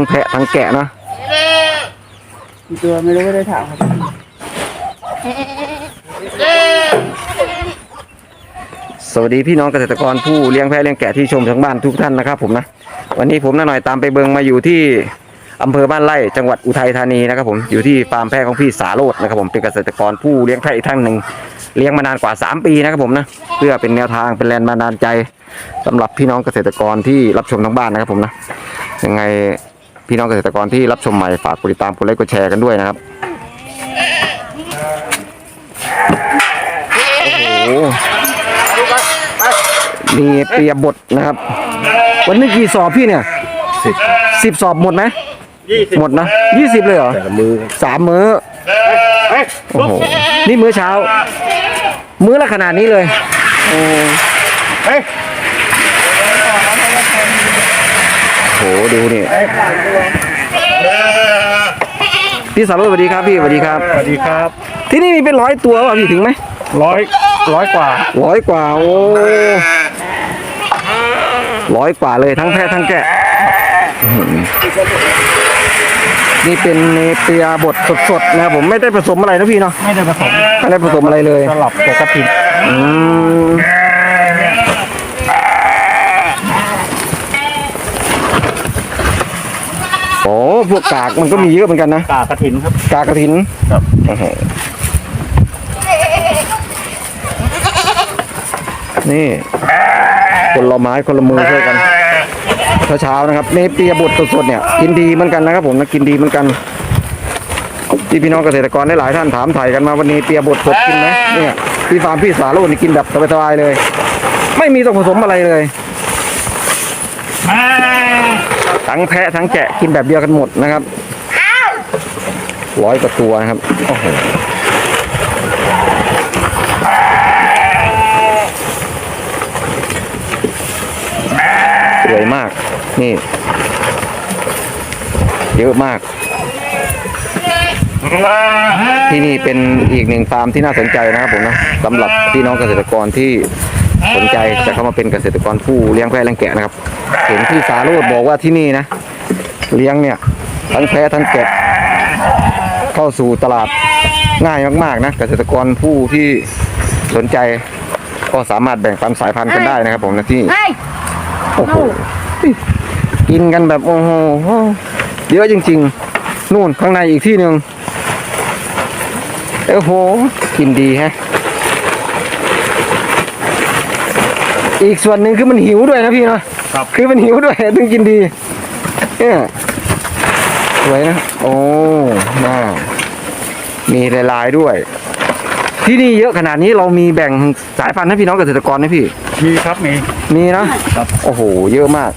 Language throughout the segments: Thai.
งแพะทั้งแกะเนาะกี่ตัวไม่รู้ไม่ได้ถามครับสวัสดีพี่น้องเกษตรกรผู้เลี้ยงแพะเลี้ยงแกะที่ชมทั้งบ้านทุกท่านนะครับผมนะ วันนี้ผมน้าหน่อยตามไปเบิงมาอยู่ที่อำเภอบ้านไร่จังหวัดอุทัยธานีนะครับผมอยู่ที่ฟาร์มแพะของพี่สาโรจน์นะครับผมเป็นเกษตรกรผู้เลี้ยงแพะอีกท่านหนึ่งเลี้ยงมานานกว่า 3 ปีนะครับผมนะเพื่อเป็นแนวทางเป็นแรงบันดาลใจสำหรับพี่น้องเกษตรกรที่รับชมทั้งบ้านนะครับผมนะยังไง พี่น้องเกษตรกรที่รับชมใหม่ฝากกดติดตามกดไลค์กดแชร์กันด้วยนะครับโอ้โหมีเปียบทนะครับ วันนี้กี่สอบพี่เนี่ยสิบสิบสอบหมดไหมหมดนะยี่สิบเลยเหรอมือสามมื้อโอ้โหนี่มื้อเช้า มื้อละขนาดนี้เลยโอ้ โหดูนี่พี่สาวสวัสดีครับพี่สวัสดีครับ สวัสดีครับ ที่นี่มีเป็นร้อยตัวป่ะพี่ถึงไหมร้อยร้อยกว่าร้อยกว่าโอ้ร้อยกว่าเลยทั้งแพะทั้งแกะอื้อหือนี่เป็นเนเปียบดสดๆนะครับผมไม่ได้ผสมอะไรนะพี่เนาะไม่ได้ผสมไม่ได้ผสมอะไรเลยสลับปกติอืม โอ้พวกกากมันก็มีเยอะเหมือนกันนะกากระถินครับ กากกระถินครับโอ้โหนี่ คนละไม้คนละมือช่วยกันเช้าๆนะครับเนเปียบดสดๆเนี่ยกินดีเหมือนกันนะครับ ผมนะกินดีเหมือนกันที่พี่น้องเกษตรกรได้หลายท่านถามถ่ายกันมาวันนี้เปียบดสดกินไหมเนี่ยพี่ฟาร์มพี่สาโรจน์นี่กินแบบสบายๆเลย ไม่มีต้องผสมอะไรเลย ทั้งแพะทั้งแกะกินแบบเดียวกันหมดนะครับร้อยกว่าตัวนะครับโอ้โหสวยมาก นี่ เยอะมาก ที่นี่เป็นอีกหนึ่งฟาร์มที่น่าสนใจนะครับผมนะสำหรับพี่น้องเกษตรกรที่ สนใจจะเข้ามาเป็นเกษตรกรผู้เลี้ยงแพะเลี้ยงแกะนะครับ เห็นพี่สาโรดบอกว่าที่นี่นะ เลี้ยงเนี่ยทั้งแพะทั้งแกะ เข้าสู่ตลาดง่ายมากๆนะเกษตรกรผู้ที่สนใจก็สามารถแบ่งปันสายพันธุ์กันได้นะครับผมนะที่โอ้โหกินกันแบบโอ้โหเยอะจริง ๆ นู่นข้างในอีกที่หนึ่งโอ้โห กินดีแฮะ อีกส่วนหนึ่งคือมันหิวด้วยนะพี่เนาะครับ คือมันหิวด้วยถึงกินดีเนี่ยสวยนะ โอ้น่ามีลายๆด้วย ที่นี่เยอะขนาดนี้เรามีแบ่งสายพันธุ์ให้พี่น้องเกษตรกรไหมพี่ มีครับมี มีนะครับ โอ้โห เยอะมาก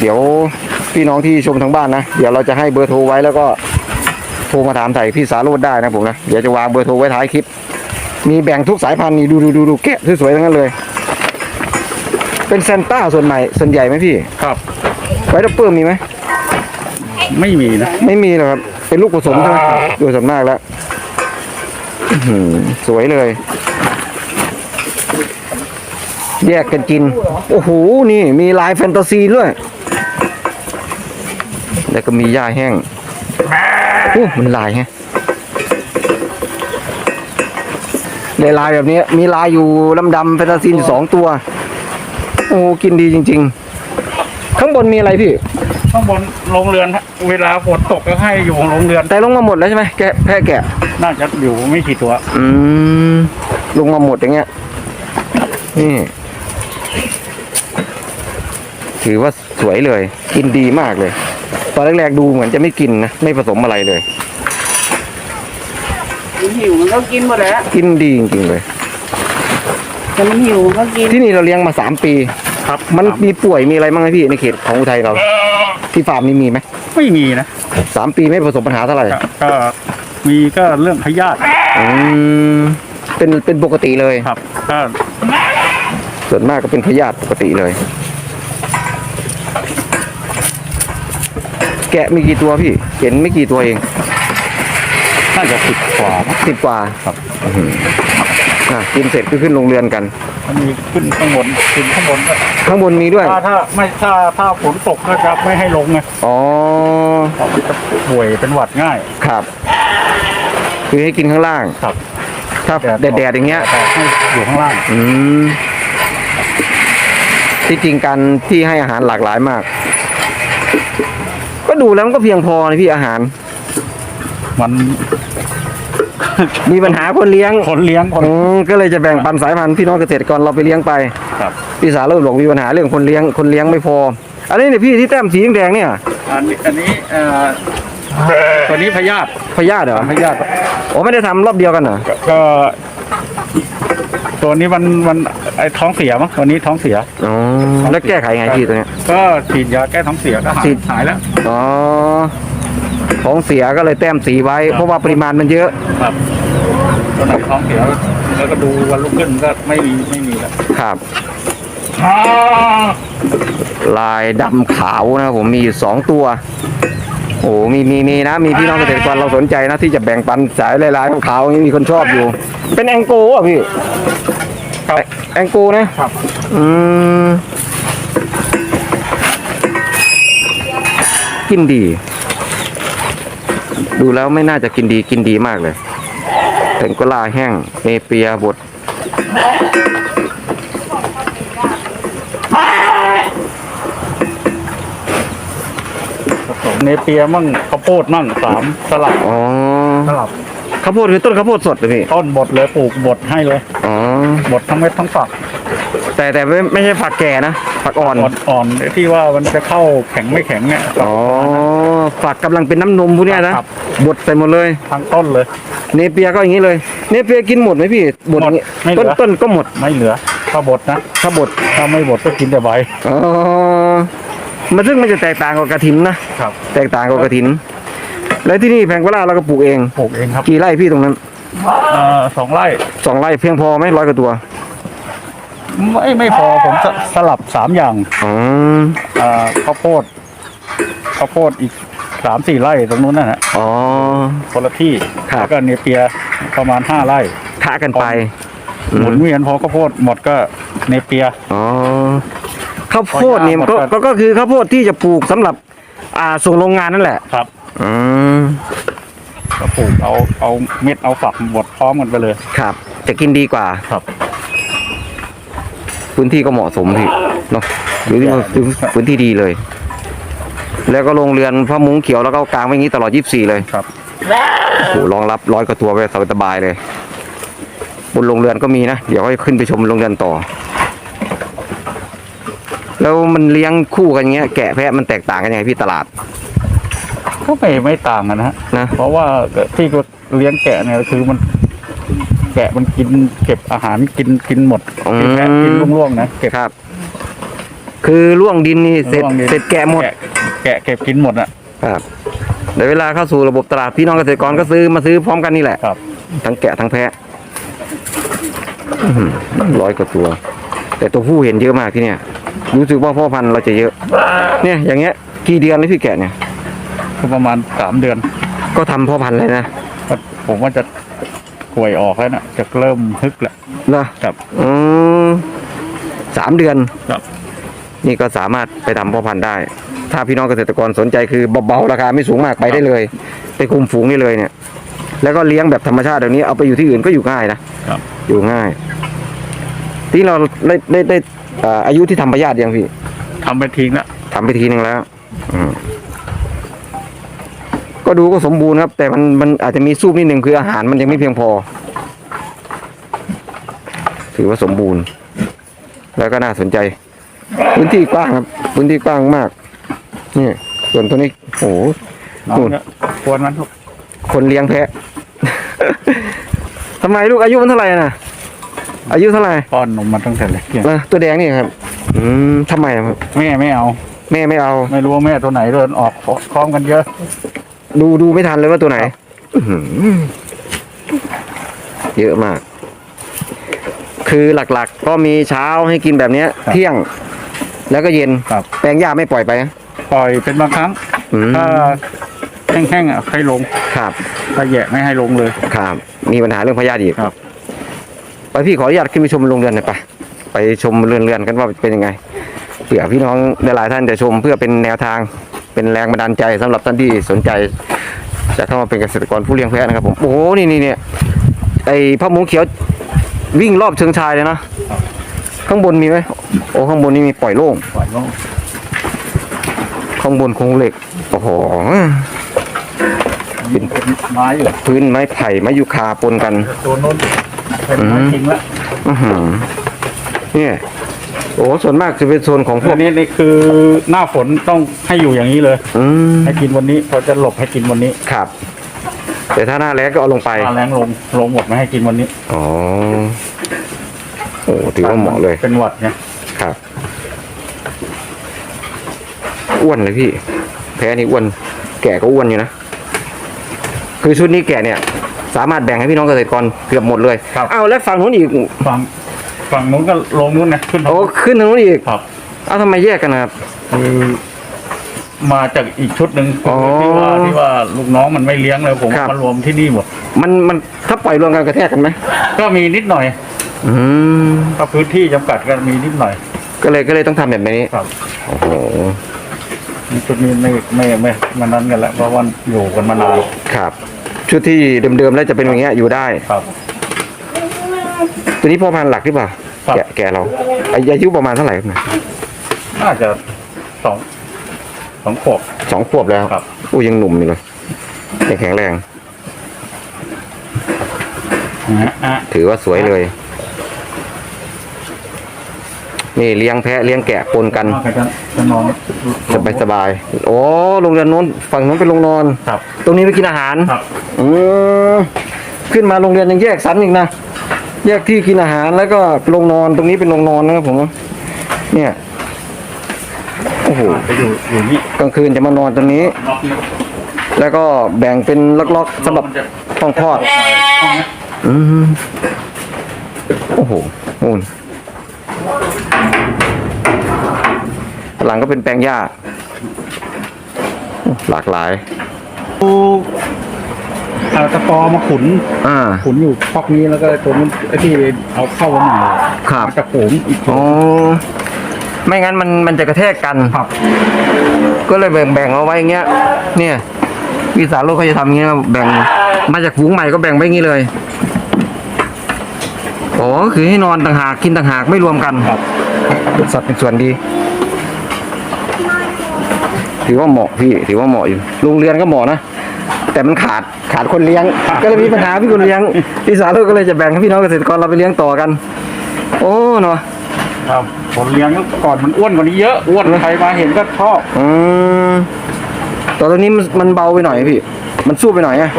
เดี๋ยวพี่น้องที่ชมทางบ้านนะ เดี๋ยวเราจะให้เบอร์โทรไว้แล้วก็โทรมาถามไถ่พี่สาโรดได้นะผมนะ เดี๋ยวจะวางเบอร์โทรไว้ท้ายคลิป มีแบ่งทุกสายพันธุ์นี่ดูดูดูดูแกะสวยๆทั้งนั้นเลย เป็นเซนต้าส่วนใหม่ส่วนใหญ่ไหมพี่ครับไวท์ดับเบิลมีไหมไม่มีนะไม่มีหรอกครับ เป็นลูกผสมใช่ไหมโดยส่วนมากแล้วอื้อหือสวยเลย แยกกันกิน โอ้โห นี่มีลายแฟนตาซีด้วย แล้วก็มีหญ้าแห้งโอ้มันลายแฮะในลายแบบนี้ มีลายอยู่ดำๆแฟนตาซีอยู่สองตัวโอ้กินดีจริง ๆ ข้างบนมีอะไรพี่ ข้างบนโรงเรือนฮะเวลาฝนตกก็ให้อยู่โรงเรือน แต่ลงมาหมดแล้วใช่ไหมแกะแพะแกะ น่าจะอยู่ไม่กี่ตัว อืมลงมาหมดอย่างเงี้ย นี่ ถือว่าสวยเลย กินดีมากเลย ตอนแรกๆดูเหมือนจะไม่กินนะ ไม่ผสมอะไรเลยมันหิวมันก็กินหมดแหล้ว กินดีจริงๆเลย แต่มันหิวมันก็กินที่นี่เราเลี้ยงมาสามปี ครับมันมีป่วยมีอะไรบ้างไหมพี่ในเขตของอุทัยเรา ที่ฟาร์มนี้มีไหมไม่มีนะสามปีไม่ประสบปัญหาเท่าไหร่ก็ก็มีก็เรื่องพยาธิอืมเป็นเป็นปกติเลยครับก็ส่วนมากก็เป็นพยาธิปกติเลย แกะมีกี่ตัวพี่ เห็นไม่กี่ตัวเองน่าจะสิบกว่านะสิบกว่าครับ อื้อหืออะกินเสร็จก็ขึ้นโรงเรือนกัน มันมีขึ้นข้างบนขึ้นข้างบนก็ข้างบนมีด้วย ถ้าถ้าไม่ถ้าถ้าฝนตกก็จะไม่ให้ลงไงอ๋อเพราะมันจะป่วยเป็นหวัดง่าย ครับ คือให้กินข้างล่าง ครับถ้าแดดๆอย่างเงี้ย แต่ให้อยู่ข้างล่าง อืม ที่จริงการที่ให้อาหารหลากหลายมาก ก็ดูแล้วมันก็เพียงพอนะพี่อาหาร มัน มีปัญหาคนเลี้ยงคนเลี้ยงคน อืมก็เลยจะแบ่งปันสายพันธุ์พี่น้องเกษตรกรเราไปเลี้ยงไปครับ พี่สาวเริ่มบอกมีปัญหาเรื่องคนเลี้ยงคนเลี้ยงไม่พอ อันนี้เนี่ยพี่ที่แต้มสีแดงๆเนี่ยอันนี้อันนี้เอ่อตัวนี้พยาธิพยาธิเหรอพยาธิโอ้ไม่ได้ทำรอบเดียวกันเหรอก็ ตัวนี้มันมันไอท้องเสียมั้งตัวนี้ท้องเสีย อ๋อแล้วแก้ไขไงพี่ตัวเนี้ย ก็ฉีดยาแก้ท้องเสียก็หายฉีด หายแล้ว อ๋อ ของเสียก็เลยแต้มสีไว้ เพราะว่าปริมาณมันเยอะ ครับตัวไหนท้องเสียแล้วก็ดูวันรุ่งขึ้นก็ไม่มีไม่มีแล้วครับ ลายดำขาวนะครับผมมีอยู่สองตัว โอ้มีมีมีนะ มีพี่น้องเกษตรกรเราสนใจนะ ที่จะแบ่งปันสายลายๆขาวๆอย่างนี้มีคนชอบอยู่ เป็นแองโกอะพี่ครับแองโกนะครับ อืมกินดี ดูแล้วไม่น่าจะกินดีกินดีมากเลยเห็นก็ลาแห้งเนเปียบดเนเปียมั่งข้าวโพดมั่งสามสลับอ๋อสลับข้าวโพดคือต้นข้าวโพดสดเลยพี่ต้นบดเลยปลูกบดให้เลยอ๋อบดทั้งเม็ดทั้งฝัก แต่แต่ไม่ไม่ใช่ผักแก่นะผักอ่อนอ่อนอ่อนที่ว่ามันจะเข้าแข็งไม่แข็งเนี่ยอ๋อ ฝักกำลังเป็นน้ำนมพวกเนี้ยนะครับ บดใส่หมดเลย ทั้งต้นเลย เนเปียก็อย่างนี้เลย เนเปียกินหมดไหมพี่บดอย่างงี้หมดไม่เหลืต้นอ ต้นก็หมดไม่เหลือถ้าบดนะ ถ้าบดถ้าไม่บดก็กินแต่ใบอ๋อมันซึ่งมันจะแตกต่างกับกระถินนะครับแตกต่างกับกระถิน แล้วที่นี่แพงกว่าเราก็ปลูกเอง ปลูกเองครับกี่ไร่พี่ตรงนั้นเอ่อสองไร่สองไร่เพียงพอไหมร้อยกว่าตัวไม่ไม่พอผมสสลับสามอย่างอ๋อ เอ่อข้าวโพดข้าวโพดอีก สามสี่ไร่ตรงนู้นนะฮะอ๋อ คนละที่ครับ แล้วก็เนเปียประมาณห้าไร่ ทะกันไปหมุนเวียนพอข้าวโพดหมดก็เนเปีย อ๋อข้าวโพดนี่มันก็หมดก่อนก็ก็คือข้าวโพดที่จะปลูกสำหรับ อ่าส่งโรงงานนั่นแหละครับ อืมก็ปลูกเอาเอาเม็ดเอาฝักบดพร้อมกันไปเลยครับ จะกินดีกว่า ครับ พื้นที่ก็เหมาะสมพี่เนาะพื้นที่พื้นที่ดีเลย แล้วก็โรงเรือนพระมุ้งเขียวแล้วก็กางไว้อย่างนี้ตลอด 24 เลยครับโอ้โหรองรับร้อยกว่าตัวไปสบายๆเลย บนโรงเรือนก็มีนะ เดี๋ยวให้ขึ้นไปชมโรงเรือนต่อ แล้วมันเลี้ยงคู่กันอย่างเงี้ยแกะแพะมันแตกต่างกันยังไงพี่ตลาด ก็ไม่ไม่ต่างกันนะฮะนะ เพราะว่าที่ก็เลี้ยงแกะเนี่ยคือมัน แกะมันกินเก็บอาหารกินกินหมดอืม กินแพะกินร่วงๆนะเก็บ ครับ คือล่วงดินนี่เสร็จร่วงดิน เสร็จแกะหมด แกะ เก็บกินหมดอะ ครับเดี๋ยวเวลาเข้าสู่ระบบตลาดพี่น้องเกษตรกรก็ซื้อมาซื้อพร้อมกันนี่แหละครับ ทั้งแกะทั้งแพะอื้อหือร้อยกว่าตัว แต่ตัวผู้เห็นเยอะมากที่เนี่ยรู้สึกว่าพ่อพันธุ์เราจะเยอะ เนี่ยอย่างเงี้ยกี่เดือนเลยพี่แกะเนี่ย ก็ประมาณสามเดือน ก็ทำพ่อพันธุ์เลยนะก็ผมว่าจะป่วยออกแล้วนะจะเริ่มฮึกแล้วเหรอครับ อืมสามเดือนครับ นี่ก็สามารถไปทำพ่อพันธุ์ได้ ถ้าพี่น้องเกษตรกรสนใจคือเบาๆราคาไม่สูงมากไปได้เลย ไปคุมฝูงได้เลยเนี่ย แล้วก็เลี้ยงแบบธรรมชาติแบบนี้เอาไปอยู่ที่อื่นก็อยู่ง่ายนะครับ อยู่ง่าย ที่เราได้ได้ได้อ่าอายุที่ทำพยาธิยังพี่ทำไปทิ้งแล้วทำไปทีหนึ่งแล้วอืมก็ดูก็สมบูรณ์ครับ แต่มันมันอาจจะมีสูบนิดหนึ่งคืออาหารมันยังไม่เพียงพอ ถือว่าสมบูรณ์ แล้วก็น่าสนใจ พื้นที่กว้างครับ พื้นที่กว้างมาก นี่ ส่วนตัวนี้โอ้โหน้องเนี่ยควรมันลูกคนเลี้ยงแพะ ทำไมลูกอายุมันเท่าไหร่น่ะอายุเท่าไหร่ป้อนนมมาตั้งแต่เล็กเนี่ยนะตัวแดงนี่ครับ อืมทำไมครับ แม่ไม่เอา แม่ไม่เอา ไม่รู้ว่าแม่ตัวไหนเดินออกพร้อมกันเยอะ ดูดูไม่ทันเลยว่าตัวไหนอื้อหือเยอะมาก คือหลักๆ ก็มีเช้าให้กินแบบเนี้ย ครับ เที่ยง แล้วก็เย็นครับ แปลงหญ้าไม่ปล่อยไปนะปล่อยเป็นบางครั้ง อืมถ้าแห้งๆอะให้ลงครับถ้าแยะไม่ให้ลงเลย ครับ มีปัญหาเรื่องพยาธิอีกครับ ไปพี่ขออนุญาตขึ้นไปชมโรงเรือนหน่อยไปไปชมเรือนเรือนกันว่าเป็นยังไงเผื่อพี่น้องหลายๆท่านจะชมเพื่อเป็นแนวทางเป็นแรงบันดาลใจสำหรับท่านที่สนใจ จะเข้ามาเป็นเกษตรกรผู้เลี้ยงแพะนะครับผมโอ้โหนี่นี่เนี่ยไอ้พระหมูเขียววิ่งรอบเชิงชายเลยนะ ข้างบนมีไหมโอ้ข้างบนนี่มีปล่อยโล่งปล่อยโล่งข้างบนโครงเหล็กโอ้โหเป็นไม้อยู่พื้นไม้ไผ่ไม้ยูคาปนกันตัวโน้นเป็นไม้จริงละอื้อหือเนี่ยโอ้ส่วนมากจะเป็นโซนของพวอักนนี้นี่คือหน้าฝนต้องให้อยู่อย่างนี้เลย อืมให้กินวันนี้เขาจะหลบให้กินวันนี้ครับ แต่ถ้าหน้าแล้งก็เอาลงไปปลาแรงลงลงหมดไม่ให้กินวันนี้อ๋อ โอ้ถือว่าเหมาะเลยเป็นหวัดไงครับ อ้วนเลยพี่ แพ้นี่อ้วน แก่ก็อ้วนอยู่นะ คือชุดนี้แก่เนี่ย สามารถแบ่งให้พี่น้องเกษตรกรเกือบหมดเลยอ้าวแล้วฝั่งนู้นอีกฝั่งฝั่งนู้นก็ลงนู้นนะขึ้นโอ้ขึ้นทางนู้นอีกครับอ้าวทำไมแยกกันนะครับ คือมาจากอีกชุดหนึ่งอ๋อที่ว่าที่ว่าลูกน้องมันไม่เลี้ยงเลยผมครับ มารวมที่นี่หมดมันมันถ้าปล่อยรวมกันกระแทกกันไหมก็มีนิดหน่อย อืมก็พื้นที่จำกัดก็มีนิดหน่อยก็เลยก็เลยต้องทำแบบนี้ครับโอ้โหชุดนี้ไม่ไม่ไม่มานั้นกันแล้วเพราะว่าอยู่กันมานานครับ ชุดที่เดิมๆแล้วจะเป็นอย่างเงี้ยอยู่ได้ ครับ ตัวนี้พ่อพันธุ์หลักหรือเปล่าครับ แกะแกะเราอายุประมาณเท่าไหร่ครับเนี่ยน่าจะสองสองขวบ สองขวบแล้วครับ อู้ยังหนุ่มอยู่เลยยังแข็งแรง นะฮะอะถือว่าสวยเลย นี่เลี้ยงแพะเลี้ยงแกะปนกันใครจะจะนอน สบายสบายๆโอ้โรงเรือนนู้นฝั่งนู้นเป็นโรงนอน ครับ ตรงนี้ไปกินอาหาร ครับ อืมขึ้นมาโรงเรียนยังแยกสันอีกนะ แยกที่กินอาหารแล้วก็โรงนอนตรงนี้เป็นโรงนอนนะครับผม เนี่ย โอ้โหไปอยู่อยู่นี่กลางคืนจะมานอนตรงนี้ ล็อกนี่แล้วก็แบ่งเป็นล็อกๆสำหรับมันจะห้องคลอด ห้องนี้อืมโอ้โหนู่น หลังก็เป็นแปลงหญ้า หลากหลายดูเอาตะปอมาขุน อ่า ขุนอยู่พอกนี้แล้วก็ตัวนู้นไอ้ที่เอาเข้ามาใหม่ครับมาจะโขงอีกอ๋อ ไม่งั้นมันมันจะกระแทกกัน ครับก็เลยแบ่งแบ่งเอาไว้อย่างเงี้ย เนี่ยวิสาโลกเขาจะทำอย่างเงี้ยแบ่งมาจากฝูงใหม่ก็แบ่งไว้อย่างงี้เลย อ๋อ คือให้นอนต่างหากกินต่างหากไม่รวมกัน ครับเป็น สัตว์เป็นส่วนดี ถือว่าเหมาะพี่ถือว่าเหมาะอยู่โรงเรียนก็เหมาะนะแต่มันขาดขาดคนเลี้ยง ก็เลยมีปัญหาพี่คนเลี้ยงพี่สาวก็เลยจะแบ่งให้พี่น้องเกษตรกรเราไปเลี้ยงต่อกัน โอ้เนาะครับผมเลี้ยงก่อนมันอ้วนกว่านี้เยอะอ้วนใครมาเห็นก็ชอบอืมแตอนนี้มันมันเบาไปหน่อยพี่ มันสู้ไปหน่อยอะ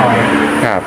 หน่อยครับ